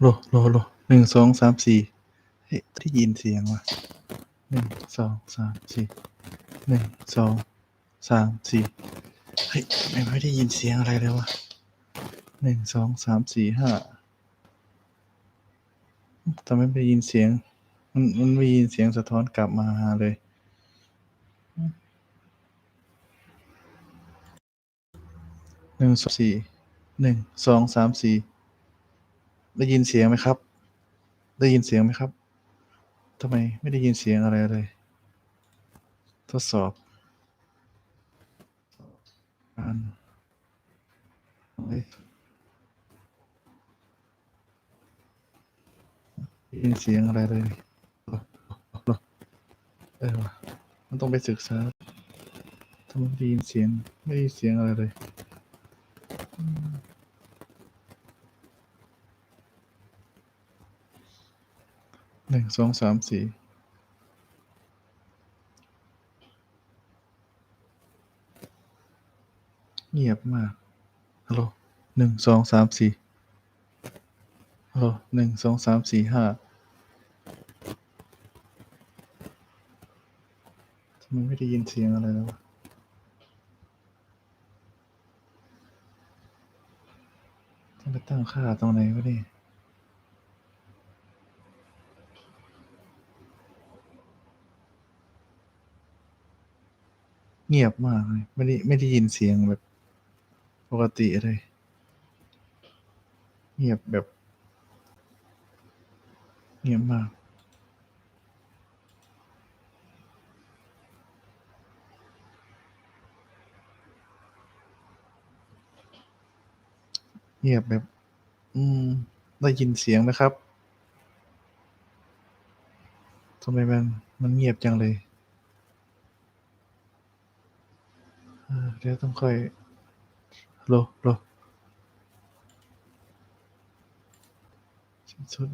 โลโลโลหนึ่งสองสามสี่เฮ้ยได้ยินเสียงว่ะหนึ่งสองสามสี่หนึ่งสองสามสี่เฮ้ยทำไมไม่ได้ยินเสียงอะไรเลยวะหนึ่งสองสามสี่ห้าทำไมไม่ได้ยินเสียง มันมันไม่ยินเสียงสะท้อนกลับมาหาเลยหนึ่งสองสี่หนึ่งสองสามสี่ ได้ยินเสียงไหมครับ ได้ยินเสียงไหมครับทำไมไม่ได้ยินเสียงอะไรเลย ทดสอบอันไม่ได้ยินเสียงอะไรเลยเออวะมันต้องไปศึกษาทำไมไม่ได้ยินเสียง ไม่ได้ยินเสียงอะไรเลย หนึ่งสองสามสี่เงียบมากฮัลโหลหนึ่งสองสามสี่ฮัลโหลหนึ่งสองสามสี่ห้าทำไมไม่ได้ยินเสียงอะไรแล้วะต้องไปตั้งค่าตรงไหนวะเนี่ย เงียบมากเลยไม่ได้ไม่ได้ยินเสียงแบบปกติเลยเงียบแบบ เงียบมาก เงียบแบบ อืม ได้ยินเสียงไหมครับทำไมมันมันเงียบจังเลย เดี๋ยวต้องค่อยโลโลสุด